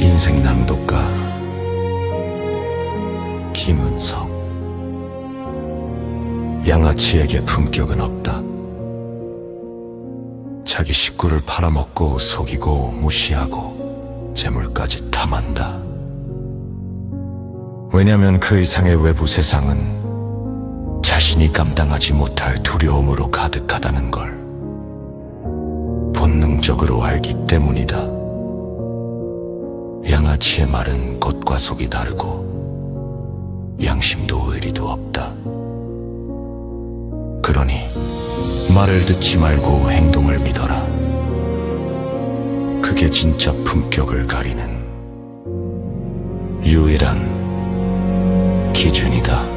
인생 낭독가 김은석 양아치에게 품격은 없다. 자기 식구를 팔아먹고 속이고 무시하고 재물까지 탐한다. 왜냐면 그 이상의 외부 세상은 자신이 감당하지 못할 두려움으로 가득하다는 걸 본능적으로 알기 때문이다. 양아치의 말은 겉과 속이 다르고 양심도 의리도 없다. 그러니 말을 듣지 말고 행동을 믿어라. 그게 진짜 품격을 가리는 유일한 기준이다.